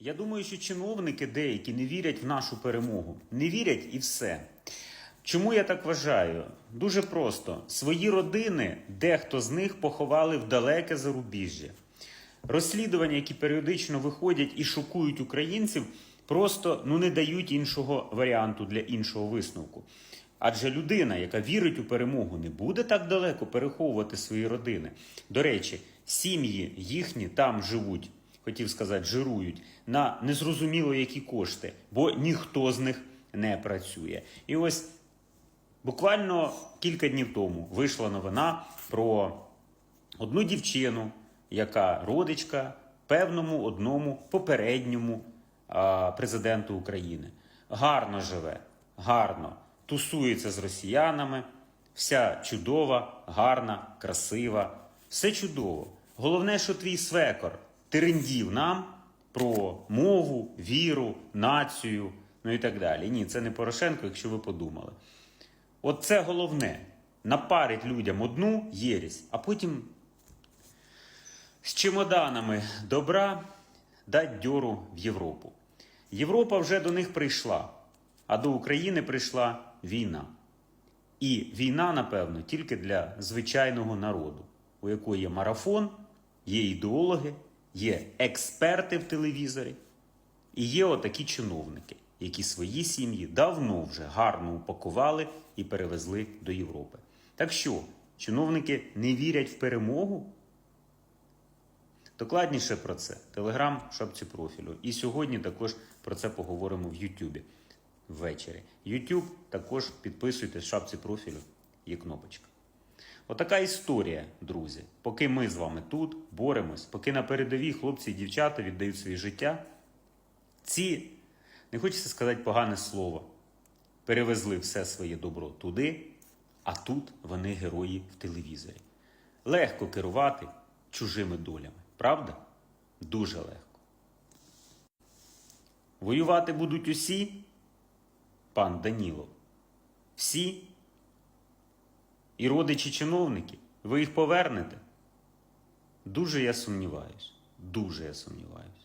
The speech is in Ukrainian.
Я думаю, що чиновники деякі не вірять в нашу перемогу. Не вірять і все. Чому я так вважаю? Дуже просто: свої родини дехто з них поховали в далеке зарубіжжя. Розслідування, які періодично виходять і шокують українців, просто ну не дають іншого варіанту для іншого висновку. Адже людина, яка вірить у перемогу, не буде так далеко переховувати свої родини. До речі, сім'ї їхні там живуть, хотів сказати, жирують на незрозуміло які кошти, бо ніхто з них не працює. І ось буквально кілька днів тому вийшла новина про одну дівчину, яка родичка певному одному попередньому президенту України. Гарно живе, гарно тусується з росіянами, вся чудова, гарна, красива, все чудово. Головне, що твій свекор терендів нам про мову, віру, націю, ну і так далі. Ні, це не Порошенко, якщо ви подумали. От це головне. Напарить людям одну єрість, а потім з чемоданами добра дать дьору в Європу. Європа вже до них прийшла, а до України прийшла війна. І війна, напевно, тільки для звичайного народу, у якої є марафон, є ідеологи, є експерти в телевізорі, і є отакі чиновники, які свої сім'ї давно вже гарно упакували і перевезли до Європи. Так що, чиновники не вірять в перемогу? Докладніше про це телеграм шапці профілю. І сьогодні також про це поговоримо в Ютубі ввечері. Ютуб також підписуйтесь шапці профілю, є кнопочка. Отака історія, друзі. Поки ми з вами тут боремось, поки на передовій хлопці і дівчата віддають своє життя, ці, не хочеться сказати погане слово, перевезли все своє добро туди, а тут вони герої в телевізорі. Легко керувати чужими долями, правда? Дуже легко. Воювати будуть усі, пан Данілов. Всі. І родичі чиновники, ви їх повернете? Дуже я сумніваюсь. Дуже я сумніваюсь.